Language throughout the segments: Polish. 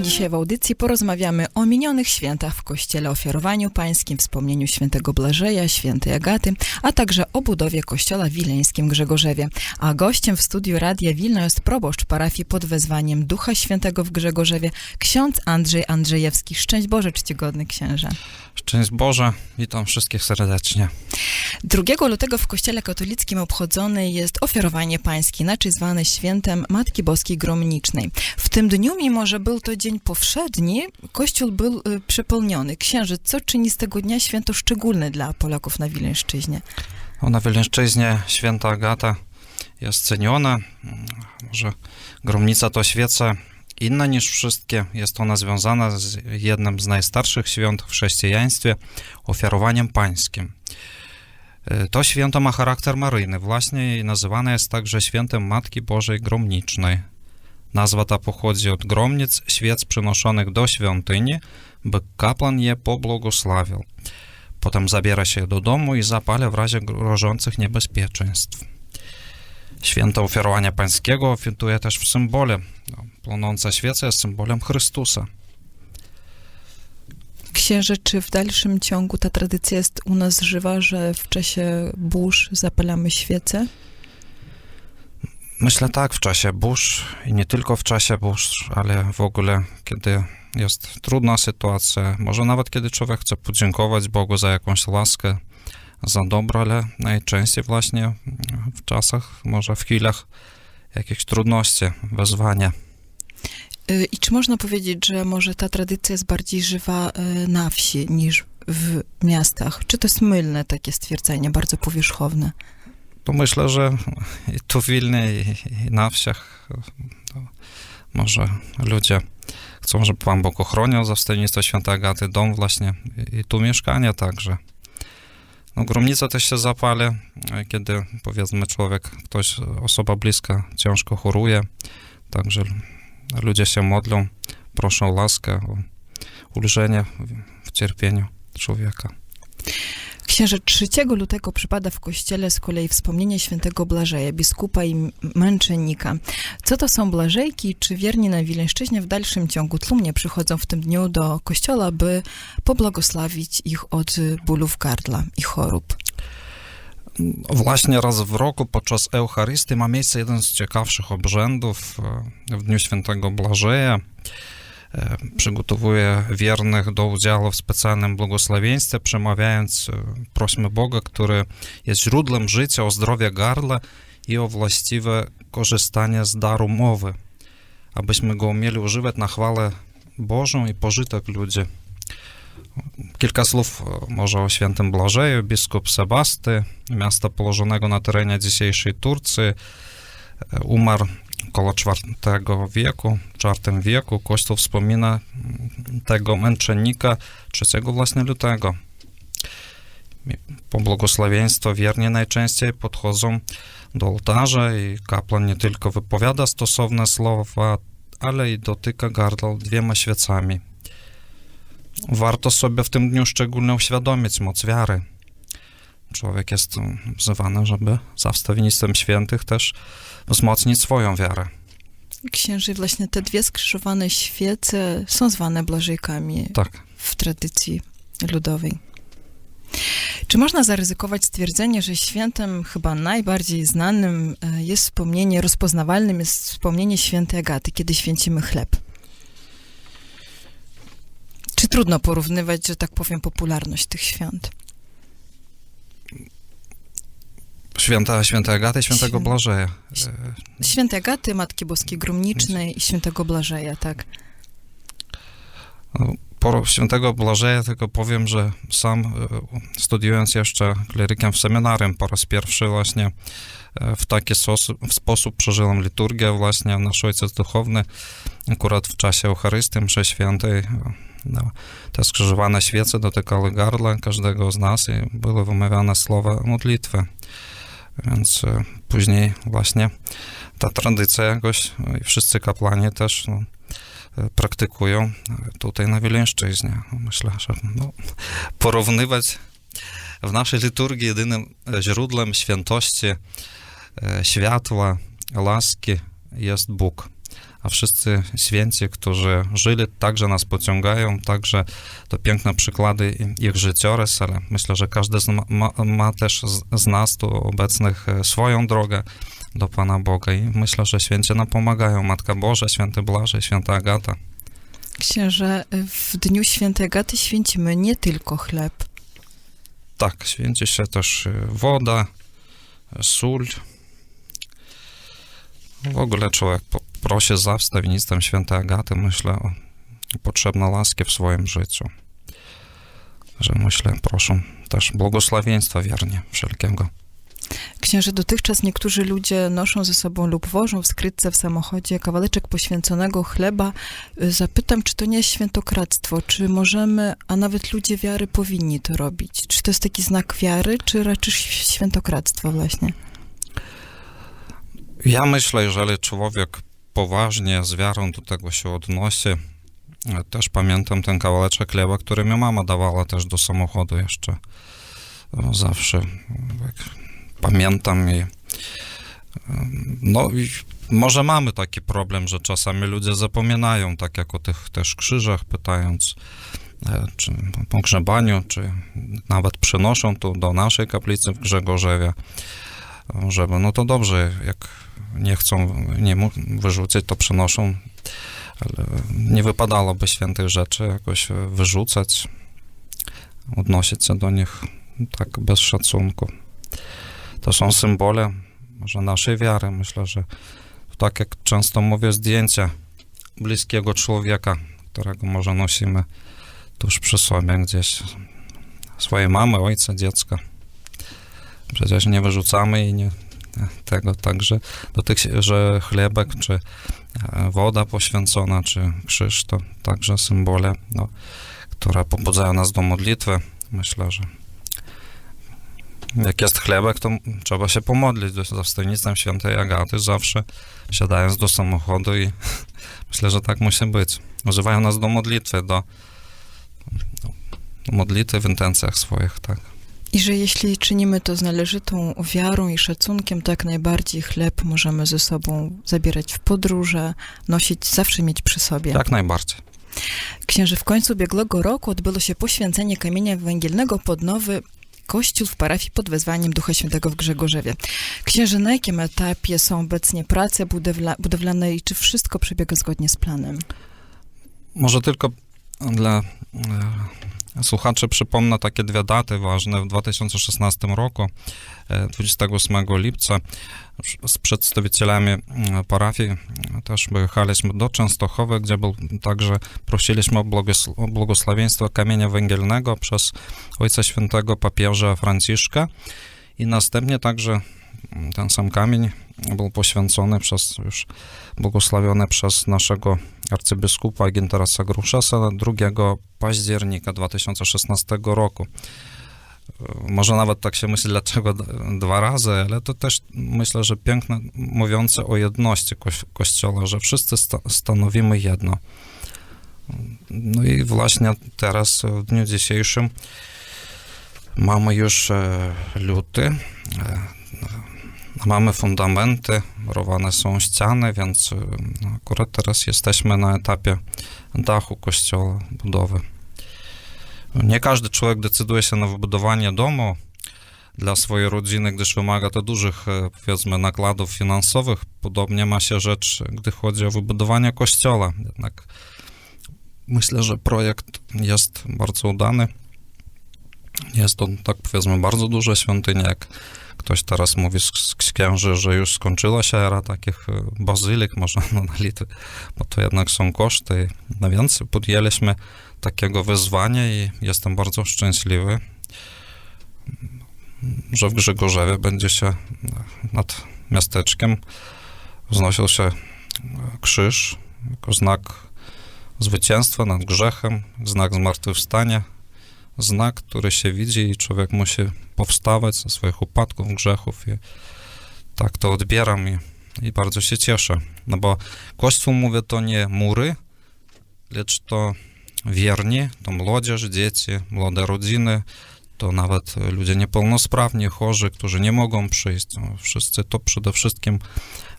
Dzisiaj w audycji porozmawiamy o minionych świętach w Kościele Ofiarowaniu Pańskim, wspomnieniu świętego Blażeja, świętej Agaty, a także o budowie kościoła w wileńskim Grzegorzewie. A gościem w studiu Radia Wilno jest proboszcz parafii pod wezwaniem Ducha Świętego w Grzegorzewie, ksiądz Andrzej Andrzejewski. Szczęść Boże, czcigodny księże. Szczęść Boże, witam wszystkich serdecznie. 2 lutego w Kościele Katolickim obchodzone jest ofiarowanie pańskie, inaczej zwane świętem Matki Boskiej Gromnicznej. W tym dniu, mimo że był to dzień powszedni, kościół był y, przepełniony. Księży, co czyni z tego dnia święto szczególne dla Polaków na Wileńszczyźnie? No, na Wileńszczyźnie święta Agata jest ceniona. Może Gromnica to świeca inna niż wszystkie. Jest ona związana z jednym z najstarszych świąt w chrześcijaństwie, ofiarowaniem pańskim. E, To święto ma charakter maryjny, właśnie i nazywane jest także świętem Matki Bożej Gromnicznej. Nazwa ta pochodzi od gromnic, świec przynoszonych do świątyni, by kapłan je pobłogosławił. Potem zabiera się do domu i zapala w razie grożących niebezpieczeństw. Święto ofiarowania pańskiego ofiaruje też w symbole. Płonąca świeca jest symbolem Chrystusa. Księże, czy w dalszym ciągu ta tradycja jest u nas żywa, że w czasie burz zapalamy świece? Myślę tak, w czasie burz i nie tylko w czasie burz, ale w ogóle, kiedy jest trudna sytuacja, może nawet kiedy człowiek chce podziękować Bogu za jakąś laskę, za dobro, ale najczęściej właśnie w czasach, może w chwilach jakichś trudności, wezwania. Y, I czy można powiedzieć, że może ta tradycja jest bardziej żywa y, na wsi niż w miastach? Czy to jest mylne takie stwierdzenie, bardzo powierzchowne? To myślę, że tu w Wilnie, i, na wsiach to może ludzie chcą, żeby Pan Bóg ochronił za wstawiennictwo Świętej Agaty dom właśnie i, tu mieszkanie także. No, gromnica też się zapali, kiedy powiedzmy człowiek, ktoś, osoba bliska ciężko choruje, także ludzie się modlą, proszą o laskę, o ulżenie w cierpieniu człowieka. Księże, 3 lutego przypada w kościele z kolei wspomnienie świętego Blażeja, biskupa i męczennika. Co to są Blażejki? Czy wierni na Wileńszczyźnie w dalszym ciągu tłumnie przychodzą w tym dniu do kościoła, by pobłogosławić ich od bólów gardła i chorób? Właśnie raz w roku podczas Eucharystii ma miejsce jeden z ciekawszych obrzędów e, w Dniu Świętego Blażeja. E, Przygotowuje wiernych do udziału w specjalnym błogosławieństwie, przemawiając e, prośmy Boga, który jest źródłem życia, o zdrowie gardła i o właściwe korzystanie z daru mowy, abyśmy go umieli używać na chwałę Bożą i pożytek ludzi. Kilka słów e, może o świętym Blażeju. Biskup Sebasty, miasta położonego na terenie dzisiejszej Turcji, umarł około IV wieku, IV wieku. Kościół wspomina tego męczennika 3 właśnie lutego. Po błogosławieństwo wierni najczęściej podchodzą do ołtarza i kapłan nie tylko wypowiada stosowne słowa, ale i dotyka gardła dwiema świecami. Warto sobie w tym dniu szczególnie uświadomić moc wiary. Człowiek jest wzywany, żeby za wstawiennictwem świętych też wzmocnić swoją wiarę. Księży, właśnie te dwie skrzyżowane świece są zwane Blażejkami Tak. w tradycji ludowej. Czy można zaryzykować stwierdzenie, że świętem chyba najbardziej znanym e, jest wspomnienie, rozpoznawalnym jest wspomnienie świętej Agaty, kiedy święcimy chleb? Czy trudno porównywać, że tak powiem, popularność tych świąt? Święta, święta Agaty i świętego Świę- Blażeja. E, Świętej Agaty, Matki Boskiej Gromnicznej i świętego Blażeja, tak? No, Po świętego Blażeja tylko powiem, że sam e, studiując jeszcze klerykiem w seminarium po raz pierwszy właśnie e, w taki sposób, przeżyłem liturgię właśnie nasz ojciec duchowny akurat w czasie Eucharystii mszy świętej No, te skrzyżowane świece dotykały gardła każdego z nas i były wymawiane słowa modlitwy. Więc e, później właśnie ta tradycja jakoś e, i wszyscy kapłani też no, e, praktykują e, tutaj na Wileńszczyźnie. Myślę, że no, porównywać w naszej liturgii jedynym źródłem świętości, światła, łaski jest Bóg. A wszyscy święci, którzy żyli, także nas pociągają, także to piękne przykłady ich życiorys, ale myślę, że każdy z ma, ma, też z, nas tu obecnych e, swoją drogę do Pana Boga i myślę, że święci nam pomagają. Matka Boża, Święty Błażej, Święta Agata. Księże, w Dniu Świętej Agaty święcimy nie tylko chleb. Tak, święci się też e, woda, e, sól. W ogóle człowiek prosi za wstawiennictwem świętej Agaty, myślę, o potrzebne łaski w swoim życiu. Że myślę, proszę też błogosławieństwa wiernie wszelkiego. Księże, dotychczas niektórzy ludzie noszą ze sobą lub wożą w skrytce w samochodzie kawałeczek poświęconego chleba. Y, Zapytam, czy to nie jest świętokradztwo? Czy możemy, a nawet ludzie wiary powinni to robić? Czy to jest taki znak wiary, czy raczej świętokradztwa właśnie? Ja myślę, jeżeli człowiek poważnie z wiarą do tego się odnosi, też pamiętam ten kawałeczek chleba, który mi mama dawała też do samochodu jeszcze. E, Zawsze jak pamiętam i e, no i może mamy taki problem, że czasami ludzie zapominają, tak jak o tych też krzyżach, pytając, e, czy po pogrzebaniu, czy nawet przynoszą tu do naszej kaplicy w Grzegorzewie, żeby, no to dobrze, jak nie chcą nie wyrzucić, to przynoszą, ale nie wypadałoby świętych rzeczy jakoś wyrzucać, odnosić się do nich tak bez szacunku. To są symbole może naszej wiary. Myślę, że tak jak często mówię, zdjęcia bliskiego człowieka, którego może nosimy tuż przy sobie gdzieś, swojej mamy, ojca, dziecka. Przecież nie wyrzucamy i nie tego także do tych, że chlebek, czy e, woda poświęcona, czy krzyż, to także symbole, no, które pobudzają nas do modlitwy. Myślę, że jak jest chlebek, to trzeba się pomodlić za wstawiennictwem świętej Agaty, zawsze siadając do samochodu i myślę, że tak musi być. Używają nas do modlitwy, do, do modlitwy w intencjach swoich, tak. I że jeśli czynimy to z należytą wiarą i szacunkiem, to jak najbardziej chleb możemy ze sobą zabierać w podróże, nosić, zawsze mieć przy sobie. Jak najbardziej. Księże, w końcu ubiegłego roku odbyło się poświęcenie kamienia węgielnego pod nowy kościół w parafii pod wezwaniem Ducha Świętego w Grzegorzewie. Księże, na jakim etapie są obecnie prace budowla, budowlane i czy wszystko przebiega zgodnie z planem? Może tylko dla e, słuchaczy przypomnę takie dwie daty ważne. W 2016 roku, e, 28 lipca, z przedstawicielami mm, parafii e, też wyjechaliśmy do Częstochowy, gdzie był, także prosiliśmy o, o błogosławieństwo kamienia węgielnego przez Ojca Świętego papieża Franciszka i następnie także mm, ten sam kamień był poświęcony przez już błogosławiony przez naszego arcybiskupa Ginterasa Gruszasa 2 października 2016 roku. Może nawet tak się myśli, dlaczego dwa razy, ale to też myślę, że piękne, mówiące o jedności koś- Kościoła, że wszyscy sta- stanowimy jedno. No i właśnie teraz, w dniu dzisiejszym, mamy już e, luty, e, Mamy fundamenty, murowane są ściany, więc y, akurat teraz jesteśmy na etapie dachu kościoła, budowy. Nie każdy człowiek decyduje się na wybudowanie domu dla swojej rodziny, gdyż wymaga to dużych, e, powiedzmy, nakładów finansowych. Podobnie ma się rzecz, gdy chodzi o wybudowanie kościoła. Jednak myślę, że projekt jest bardzo udany. Jest to, tak powiedzmy, bardzo duża świątynia, jak Ktoś teraz mówi z, z księży, że już skończyła się era takich e, bazylik, można na Litwy, bo to jednak są koszty. No więc podjęliśmy takiego wyzwania i jestem bardzo szczęśliwy, że w Grzegorzewie będzie się e, nad miasteczkiem wznosił się e, krzyż jako znak zwycięstwa nad grzechem, znak zmartwychwstania, znak, który się widzi i człowiek musi powstawać ze swoich upadków, grzechów i tak to odbieram i, i bardzo się cieszę, no bo Kościół, mówię, to nie mury, lecz to wierni, to młodzież, dzieci, młode rodziny, to nawet ludzie niepełnosprawni, chorzy, którzy nie mogą przyjść. No, Wszyscy to przede wszystkim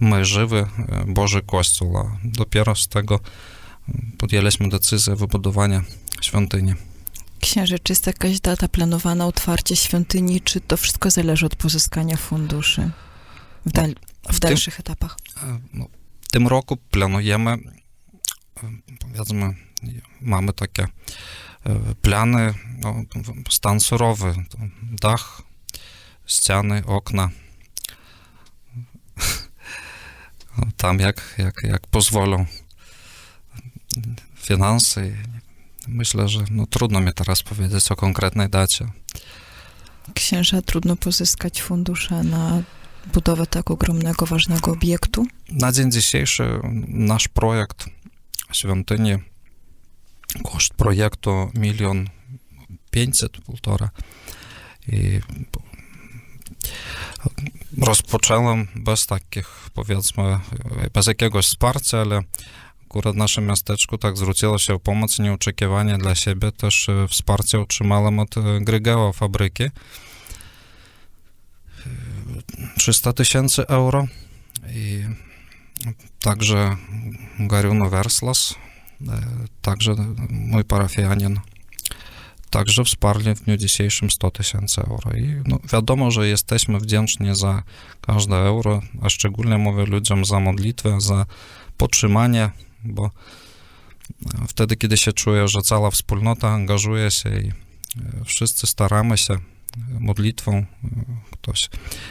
my, żywy e, Boży Kościół, a dopiero z tego podjęliśmy decyzję wybudowania świątyni. Księże, czy jest jakaś data planowana, otwarcie świątyni, czy to wszystko zależy od pozyskania funduszy w, dal- w tym- dalszych etapach? E, No, w tym roku planujemy, e, powiedzmy, mamy takie e, plany, no, w- stan surowy, dach, ściany, okna. No, Tam jak, jak, jak pozwolą finanse. Myślę, że no, trudno mi teraz powiedzieć o konkretnej dacie. Księża, trudno pozyskać fundusze na budowę tak ogromnego, ważnego obiektu. Na dzień dzisiejszy nasz projekt świątyni, koszt projektu milion pięćset, półtora. I rozpocząłem bez takich, powiedzmy, bez jakiegoś wsparcia, ale akurat w naszym miasteczku tak zwróciło się o pomoc nieoczekiwanie dla siebie. Też e, wsparcie otrzymałem od e, Grygeo fabryki. E, 300 tysięcy euro i także Gariuno Verslas, e, także mój parafianin, także wsparli w dniu dzisiejszym 100 tysięcy euro. I no, wiadomo, że jesteśmy wdzięczni za każde euro, a szczególnie mówię ludziom za modlitwę, za podtrzymanie, bo e, wtedy, kiedy się czuję, że cała wspólnota angażuje się i e, wszyscy staramy się e, modlitwą, ktoś,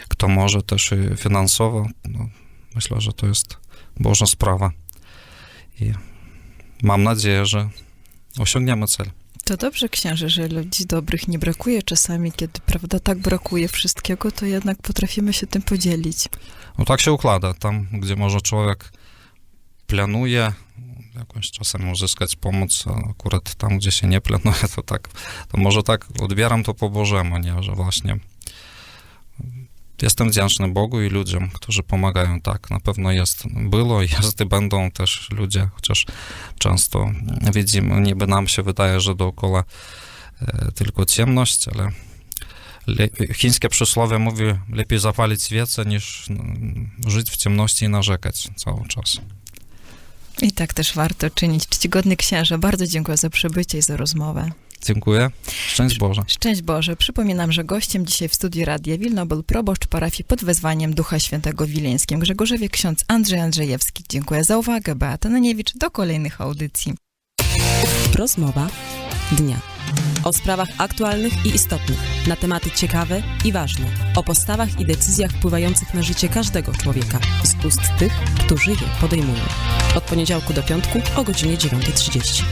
kto może też finansowo, no, myślę, że to jest Boża sprawa. I mam nadzieję, że osiągniemy cel. To dobrze, księże, że ludzi dobrych nie brakuje czasami, kiedy, prawda, tak brakuje wszystkiego, to jednak potrafimy się tym podzielić. No tak się układa. Tam, gdzie może człowiek planuje jakąś czasem uzyskać pomoc, a akurat tam, gdzie się nie planuje, to tak, to może tak odbieram to po Bożemu, nie, że właśnie jestem wdzięczny Bogu i ludziom, którzy pomagają. Tak, na pewno jest, było, jest i będą też ludzie, chociaż często widzimy, niby nam się wydaje, że dookoła e, tylko ciemność, ale le, chińskie przysłowie mówi, lepiej zapalić świecę niż mm, żyć w ciemności i narzekać cały czas. I tak też warto czynić. Czcigodny księże, bardzo dziękuję za przybycie i za rozmowę. Dziękuję. Szczęść Boże. Szczęść Boże. Przypominam, że gościem dzisiaj w studii Radia Wilno był proboszcz parafii pod wezwaniem Ducha Świętego w Wileńskim Grzegorzewie ksiądz Andrzej Andrzejewski. Dziękuję za uwagę. Beata Naniewicz. Do kolejnych audycji. Rozmowa dnia. O sprawach aktualnych i istotnych, na tematy ciekawe i ważne, o postawach i decyzjach wpływających na życie każdego człowieka z ust tych, którzy je podejmują. Od poniedziałku do piątku o godzinie 9.30.